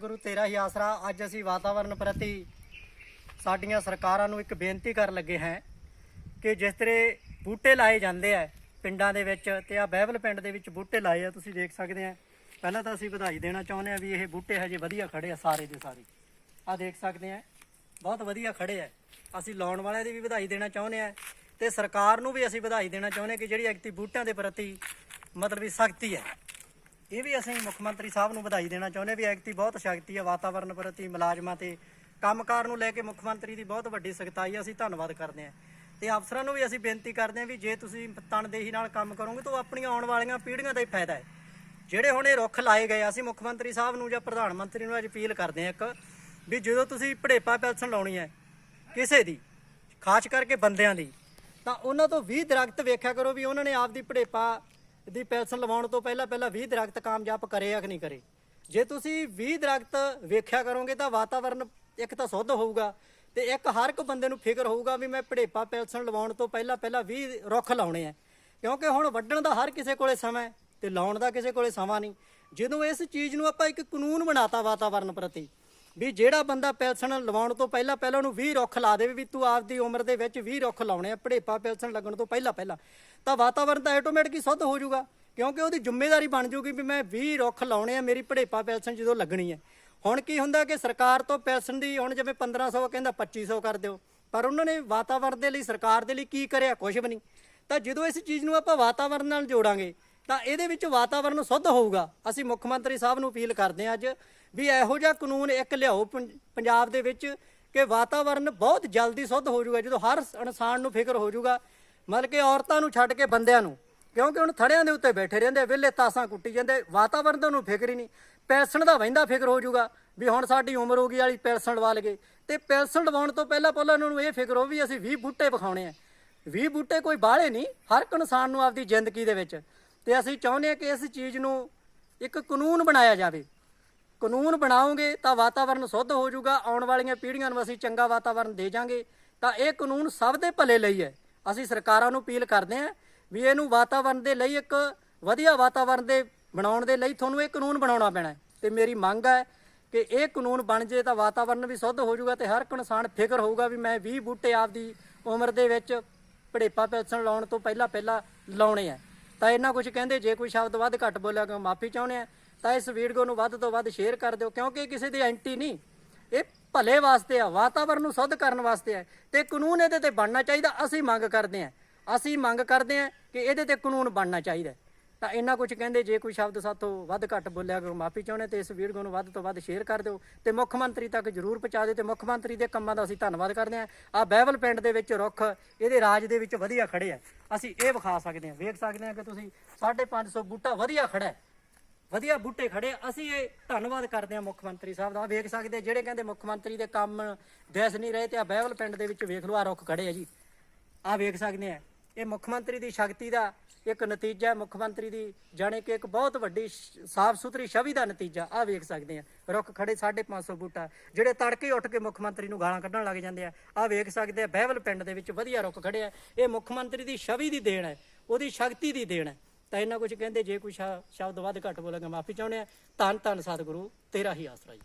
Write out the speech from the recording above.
ਗੁਰੂ ਤੇਰਾ ਹੀ ਆਸਰਾ। ਅੱਜ ਅਸੀਂ ਵਾਤਾਵਰਣ ਪ੍ਰਤੀ ਸਾਡੀਆਂ ਸਰਕਾਰਾਂ ਨੂੰ ਇੱਕ ਬੇਨਤੀ ਕਰਨ ਲੱਗੇ ਹਾਂ ਕਿ ਜਿਸ ਤਰ੍ਹਾਂ ਬੂਟੇ ਲਾਏ ਜਾਂਦੇ ਆ ਪਿੰਡਾਂ ਦੇ ਵਿੱਚ ਤੇ ਆ ਬਹਿਬਲ ਪਿੰਡ ਦੇ ਵਿੱਚ ਬੂਟੇ ਲਾਏ ਆ, ਤੁਸੀਂ ਦੇਖ ਸਕਦੇ ਆ। ਪਹਿਲਾਂ ਤਾਂ ਅਸੀਂ ਵਧਾਈ ਦੇਣਾ ਚਾਹੁੰਦੇ ਆ ਵੀ ਇਹ ਬੂਟੇ ਹਜੇ ਵਧੀਆ ਖੜੇ ਆ ਸਾਰੇ ਦੇ ਸਾਰੇ। ਆ ਦੇਖ ਸਕਦੇ ਆ, ਬਹੁਤ ਵਧੀਆ ਖੜੇ ਆ। ਅਸੀਂ ਲਾਉਣ ਵਾਲਿਆਂ ਦੀ ਵੀ ਵਧਾਈ ਦੇਣਾ ਚਾਹੁੰਦੇ ਆ ਤੇ ਸਰਕਾਰ ਨੂੰ ਵੀ ਅਸੀਂ ਵਧਾਈ ਦੇਣਾ ਚਾਹੁੰਦੇ ਆ ਕਿ ਜਿਹੜੀ ਐਕਤੀ ਬੂਟਿਆਂ ਦੇ ਪ੍ਰਤੀ ਮਤਲਬ ਵੀ ਸਖਤੀ ਹੈ ਇਹ ਵੀ ਅਸੀਂ ਮੁੱਖ ਮੰਤਰੀ ਸਾਹਿਬ ਨੂੰ ਵਧਾਈ ਦੇਣਾ ਚਾਹੁੰਦੇ ਵੀ ਐਕਤੀ ਬਹੁਤ ਸ਼ਕਤੀ ਹੈ ਵਾਤਾਵਰਣ ਪ੍ਰਤੀ, ਮੁਲਾਜ਼ਮਾਂ ਤੇ ਕੰਮਕਾਰ ਨੂੰ ਲੈ ਕੇ ਮੁੱਖ ਮੰਤਰੀ ਦੀ ਬਹੁਤ ਵੱਡੀ ਸਖਤਾਈ ਹੈ ਅਸੀਂ ਧੰਨਵਾਦ ਕਰਦੇ ਹਾਂ। ਤੇ ਅਫਸਰਾਂ ਨੂੰ ਵੀ ਅਸੀਂ ਬੇਨਤੀ ਕਰਦੇ ਹਾਂ ਵੀ ਜੇ ਤੁਸੀਂ ਤਨਦੇਹੀ ਨਾਲ ਕੰਮ ਕਰੋਗੇ ਤਾਂ ਉਹ ਆਪਣੀਆਂ ਆਉਣ ਵਾਲੀਆਂ ਪੀੜ੍ਹੀਆਂ ਦਾ ਹੀ ਫਾਇਦਾ ਹੈ। ਜਿਹੜੇ ਹੁਣ ਇਹ ਰੁੱਖ ਲਾਏ ਗਏ ਅਸੀਂ ਮੁੱਖ ਮੰਤਰੀ ਸਾਹਿਬ ਨੂੰ ਜਾਂ ਪ੍ਰਧਾਨ ਮੰਤਰੀ ਨੂੰ ਅੱਜ ਅਪੀਲ ਕਰਦੇ ਹਾਂ ਇੱਕ ਵੀ ਜਦੋਂ ਤੁਸੀਂ ਭੜੇਪਾ ਪੈਨਸ਼ਨ ਲਾਉਣੀ ਹੈ ਕਿਸੇ ਦੀ, ਖਾਸ ਕਰਕੇ ਬੰਦਿਆਂ ਦੀ, ਤਾਂ ਉਹਨਾਂ ਤੋਂ 20 ਦਰਖਤ ਵੇਖਿਆ ਕਰੋ ਵੀ ਉਹਨਾਂ ਨੇ ਆਪਦੀ ਭੜੇਪਾ ਦੀ ਪੈਨਸ਼ਨ ਲਵਾਉਣ ਤੋਂ ਪਹਿਲਾਂ ਪਹਿਲਾਂ 20 ਦਰਖਤ ਕਾਮਯਾਬ ਕਰੇ ਜਾਂ ਨਹੀਂ ਕਰੇ? ਜੇ ਤੁਸੀਂ 20 ਦਰਖਤ ਵੇਖਿਆ ਕਰੋਗੇ ਤਾਂ ਵਾਤਾਵਰਨ ਇੱਕ ਤਾਂ ਸ਼ੁੱਧ ਹੋਊਗਾ ਤੇ ਇੱਕ ਹਰ ਇੱਕ ਬੰਦੇ ਨੂੰ ਫਿਕਰ ਹੋਊਗਾ ਵੀ ਮੈਂ ਭੜੇਪਾ ਪੈਨਸ਼ਨ ਲਵਾਉਣ ਤੋਂ ਪਹਿਲਾਂ ਪਹਿਲਾਂ 20 ਰੁੱਖ ਲਾਉਣੇ ਆ। ਕਿਉਂਕਿ ਹੁਣ ਵੱਢਣ ਦਾ ਹਰ ਕਿਸੇ ਕੋਲੇ ਸਮਾਂ ਹੈ ਤੇ ਲਾਉਣ ਦਾ ਕਿਸੇ ਕੋਲੇ ਸਮਾਂ ਨਹੀਂ। ਜਦੋਂ ਇਸ ਚੀਜ਼ ਨੂੰ ਆਪਾਂ ਇੱਕ ਕਾਨੂੰਨ ਬਣਾਤਾ ਵਾਤਾਵਰਨ ਪ੍ਰਤੀ ਵੀ ਜਿਹੜਾ ਬੰਦਾ ਪੈਨਸ਼ਨ ਲਵਾਉਣ ਤੋਂ ਪਹਿਲਾਂ ਪਹਿਲਾਂ ਉਹਨੂੰ 20 ਰੁੱਖ ਲਾ ਦੇਵੇ ਵੀ ਤੂੰ ਆਪਦੀ ਉਮਰ ਦੇ ਵਿੱਚ 20 ਰੁੱਖ ਲਾਉਣੇ ਆ, ਭੜੇਪਾ ਪੈਨਸ਼ਨ ਲੱਗਣ ਤੋਂ ਪਹਿਲਾਂ ਪਹਿਲਾਂ। ਤਾਂ ਵਾਤਾਵਰਨ ਤਾਂ ਆਟੋਮੈਟਿਕ ਹੀ ਸ਼ੁੱਧ ਹੋ ਜਾਊਗਾ, ਕਿਉਂਕਿ ਉਹਦੀ ਜ਼ਿੰਮੇਵਾਰੀ ਬਣ ਜਾਊਗੀ ਵੀ ਮੈਂ 20 ਰੁੱਖ ਲਾਉਣੇ ਆ ਮੇਰੀ ਭੜੇਪਾ ਪੈਨਸ਼ਨ ਜਦੋਂ ਲੱਗਣੀ ਹੈ। ਹੁਣ ਕੀ ਹੁੰਦਾ ਕਿ ਸਰਕਾਰ ਤੋਂ ਪੈਨਸ਼ਨ ਦੀ ਹੁਣ ਜਿਵੇਂ 1500 ਕਹਿੰਦਾ 2500 ਕਰ ਦਿਓ, ਪਰ ਉਹਨਾਂ ਨੇ ਵਾਤਾਵਰਨ ਦੇ ਲਈ, ਸਰਕਾਰ ਦੇ ਲਈ ਕੀ ਕਰਿਆ? ਕੁਝ ਵੀ ਨਹੀਂ। ਤਾਂ ਜਦੋਂ ਇਸ ਚੀਜ਼ ਨੂੰ ਆਪਾਂ ਵਾਤਾਵਰਨ ਨਾਲ ਜੋੜਾਂਗੇ ਤਾਂ ਇਹਦੇ ਵਿੱਚ ਵਾਤਾਵਰਨ ਸ਼ੁੱਧ ਹੋਊਗਾ। ਅਸੀਂ ਮੁੱਖ ਮੰਤਰੀ ਸਾਹਿਬ ਨੂੰ ਅਪੀਲ ਕਰਦੇ ਹਾਂ ਅੱਜ ਵੀ ਇਹੋ ਜਿਹਾ ਕਾਨੂੰਨ ਇੱਕ ਲਿਆਓ ਪੰਜਾਬ ਦੇ ਵਿੱਚ ਕਿ ਵਾਤਾਵਰਨ ਬਹੁਤ ਜਲਦੀ ਸ਼ੁੱਧ ਹੋ ਜਾਊਗਾ, ਜਦੋਂ ਹਰ ਇਨਸਾਨ ਨੂੰ ਫਿਕਰ ਹੋ ਜਾਊਗਾ, ਮਤਲਬ ਕਿ ਔਰਤਾਂ ਨੂੰ ਛੱਡ ਕੇ ਬੰਦਿਆਂ ਨੂੰ, ਕਿਉਂਕਿ ਹੁਣ ਥੜਿਆਂ ਦੇ ਉੱਤੇ ਬੈਠੇ ਰਹਿੰਦੇ, ਵਿਹਲੇ ਤਾਸਾਂ ਕੁੱਟੀ ਜਾਂਦੇ, ਵਾਤਾਵਰਨ ਦਾ ਉਹਨੂੰ ਫਿਕਰ ਹੀ ਨਹੀਂ। ਪੈਲਸਣ ਦਾ ਵਹਿੰਦਾ ਫਿਕਰ ਹੋ ਜਾਊਗਾ ਵੀ ਹੁਣ ਸਾਡੀ ਉਮਰ ਹੋ ਗਈ ਵਾਲੀ, ਪੈਲਸਣ ਲਵਾ ਲਗੇ ਤੇ ਪੈਲਸਣ ਲਵਾਉਣ ਤੋਂ ਪਹਿਲਾਂ ਪਹਿਲਾਂ ਉਹਨਾਂ ਨੂੰ ਇਹ ਫਿਕਰ ਹੋ ਵੀ ਅਸੀਂ 20 ਬੂਟੇ ਵਿਖਾਉਣੇ ਆ। 20 ਬੂਟੇ ਕੋਈ ਬਾਹਲੇ ਨਹੀਂ, ਹਰ ਇੱਕ ਇਨਸਾਨ ਨੂੰ ਆਪਦੀ ਜ਼ਿੰਦਗੀ ਦੇ ਵਿੱਚ। ਤੇ ਅਸੀਂ ਚਾਹੁੰਦੇ ਹਾਂ ਕਿ ਇਸ ਚੀਜ਼ ਨੂੰ ਇੱਕ ਕਾਨੂੰਨ ਬਣਾਇਆ ਜਾਵੇ। ਕਾਨੂੰਨ ਬਣਾਓਗੇ ਤਾਂ ਵਾਤਾਵਰਨ ਸ਼ੁੱਧ ਹੋ ਜਾਊਗਾ, ਆਉਣ ਵਾਲੀਆਂ ਪੀੜ੍ਹੀਆਂ ਨੂੰ ਅਸੀਂ ਚੰਗਾ ਵਾਤਾਵਰਨ ਦੇ ਜਾਾਂਗੇ। ਤਾਂ ਇਹ ਕਾਨੂੰਨ ਸਭ ਦੇ ਭਲੇ ਲਈ ਹੈ। ਅਸੀਂ ਸਰਕਾਰਾਂ ਨੂੰ ਅਪੀਲ ਕਰਦੇ ਹਾਂ ਵੀ ਇਹਨੂੰ ਵਾਤਾਵਰਨ ਦੇ ਲਈ ਇੱਕ ਵਧੀਆ ਵਾਤਾਵਰਨ ਦੇ ਬਣਾਉਣ ਦੇ ਲਈ ਤੁਹਾਨੂੰ ਇਹ ਕਾਨੂੰਨ ਬਣਾਉਣਾ ਪੈਣਾ ਹੈ। ਤੇ ਮੇਰੀ ਮੰਗ ਹੈ ਕਿ ਇਹ ਕਾਨੂੰਨ ਬਣ ਜੇ ਤਾਂ ਵਾਤਾਵਰਨ ਵੀ ਸ਼ੁੱਧ ਹੋ ਜਾਊਗਾ ਤੇ ਹਰ ਇੱਕ ਇਨਸਾਨ ਫਿਕਰ ਹੋਊਗਾ ਵੀ ਮੈਂ 20 ਬੂਟੇ ਆਪਦੀ ਉਮਰ ਦੇ ਵਿੱਚ ਭੜੇਪਾ ਪੈਨਸ਼ਨ ਲਾਉਣ ਤੋਂ ਪਹਿਲਾਂ ਪਹਿਲਾਂ ਲਾਉਣੇ ਆ। ਤਾਂ ਇਹਨਾਂ ਕੁਝ ਕਹਿੰਦੇ, ਜੇ ਕੋਈ ਸ਼ਬਦ ਵੱਧ ਘੱਟ ਬੋਲਿਆ ਕਿ ਮਾਫੀ ਚਾਹੁੰਦੇ ਆ। ਤਾਂ ਇਸ ਵੀਡੀਓ ਨੂੰ ਵੱਧ ਤੋਂ ਵੱਧ ਸ਼ੇਅਰ ਕਰ ਦਿਓ, ਕਿਉਂਕਿ ਕਿਸੇ ਦੀ ਐਂਟੀ ਨਹੀਂ। ਇਹ ਭਲੇ ਵਾਸਤੇ ਆ, ਵਾਤਾਵਰਨ ਨੂੰ ਸ਼ੁੱਧ ਕਰਨ ਵਾਸਤੇ ਆ। ਤੇ ਕਾਨੂੰਨ ਇਹਦੇ ਤੇ ਬਣਨਾ ਚਾਹੀਦਾ, ਅਸੀਂ ਮੰਗ ਕਰਦੇ ਆ। ਅਸੀਂ ਮੰਗ ਕਰਦੇ ਆ ਕਿ ਇਹਦੇ ਤੇ ਕਾਨੂੰਨ ਬਣਨਾ ਚਾਹੀਦਾ। ਤਾਂ ਇਹਨਾਂ ਕੁਝ ਕਹਿੰਦੇ ਜੇ ਕੋਈ ਸ਼ਬਦ ਸਾਥੋਂ ਵੱਧ ਘੱਟ ਬੋਲਿਆ ਕਿ ਮਾਫੀ ਚਾਹੁੰਦੇ ਤੇ ਇਸ ਵੀਡੀਓ ਨੂੰ ਵੱਧ ਤੋਂ ਵੱਧ ਸ਼ੇਅਰ ਕਰ ਦਿਓ ਤੇ ਮੁੱਖ ਮੰਤਰੀ ਤੱਕ ਜਰੂਰ ਪਹੁੰਚਾ ਦਿਓ ਤੇ ਮੁੱਖ ਮੰਤਰੀ ਦੇ ਕੰਮਾਂ ਦਾ ਅਸੀਂ ਧੰਨਵਾਦ ਕਰਦੇ ਹਾਂ। ਆ ਬਹਿਬਲ ਪਿੰਡ ਦੇ ਵਿੱਚ ਰੁੱਖ, ਇਹਦੇ ਰਾਜ ਦੇ ਵਿੱਚ ਵਧੀਆ ਖੜੇ ਆ। ਅਸੀਂ ਇਹ ਵਿਖਾ ਸਕਦੇ ਹਾਂ, ਵੇਖ ਸਕਦੇ ਹਾਂ ਕਿ ਤੁਸੀਂ 550 ਬੂਟਾ ਵਧੀਆ ਖੜਾ ਹੈ। ਵਧੀਆ ਬੂਟੇ ਖੜੇ ਅਸੀਂ ਇਹ ਧੰਨਵਾਦ ਕਰਦੇ ਹਾਂ ਮੁੱਖ ਮੰਤਰੀ ਸਾਹਿਬ ਦਾ। ਆਹ ਵੇਖ ਸਕਦੇ ਜਿਹੜੇ ਕਹਿੰਦੇ ਮੁੱਖ ਮੰਤਰੀ ਦੇ ਕੰਮ ਦਿਸ ਨਹੀਂ ਰਹੇ ਤੇ ਆ ਬਹਿਬਲ ਪਿੰਡ ਦੇ ਵਿੱਚ ਵੇਖ ਲਓ ਆ ਰੁੱਖ ਖੜੇ ਆ ਜੀ। ਆ ਵੇਖ ਸਕਦੇ ਆ ਇਹ ਮੁੱਖ ਮੰਤਰੀ ਦੀ ਸ਼ਕਤੀ ਦਾ ਇੱਕ ਨਤੀਜਾ ਮੁੱਖ ਮੰਤਰੀ ਦੀ, ਜਾਣੇ ਕਿ ਇੱਕ ਬਹੁਤ ਵੱਡੀ ਸਾਫ਼ ਸੁਥਰੀ ਛਵੀ ਦਾ ਨਤੀਜਾ ਆ ਵੇਖ ਸਕਦੇ ਆ ਰੁੱਖ ਖੜੇ 550 ਬੂਟਾ ਜਿਹੜੇ ਤੜਕੇ ਉੱਠ ਕੇ ਮੁੱਖ ਮੰਤਰੀ ਨੂੰ ਗਾਲਾਂ ਕੱਢਣ ਲੱਗ ਜਾਂਦੇ ਆ। ਆ ਵੇਖ ਸਕਦੇ ਆ, ਬਹਿਵਲ ਪਿੰਡ ਦੇ ਵਿੱਚ ਵਧੀਆ ਰੁੱਖ ਖੜੇ ਆ। ਇਹ ਮੁੱਖ ਮੰਤਰੀ ਦੀ ਛਵੀ ਦੀ ਦੇਣ ਹੈ, ਉਹਦੀ ਸ਼ਕਤੀ ਦੀ ਦੇਣ ਹੈ। ਤਾਂ ਇਹਨਾਂ ਕੁਝ ਕਹਿੰਦੇ, ਜੇ ਕੋਈ ਸ਼ਬਦ ਵੱਧ ਘੱਟ ਬੋਲਾਂਗਾ ਮਾਫੀ ਚਾਹੁੰਦੇ ਆ ਧੰਨ ਧੰਨ ਸਤਿਗੁਰੂ, ਤੇਰਾ ਹੀ ਆਸਰਾ ਜੀ।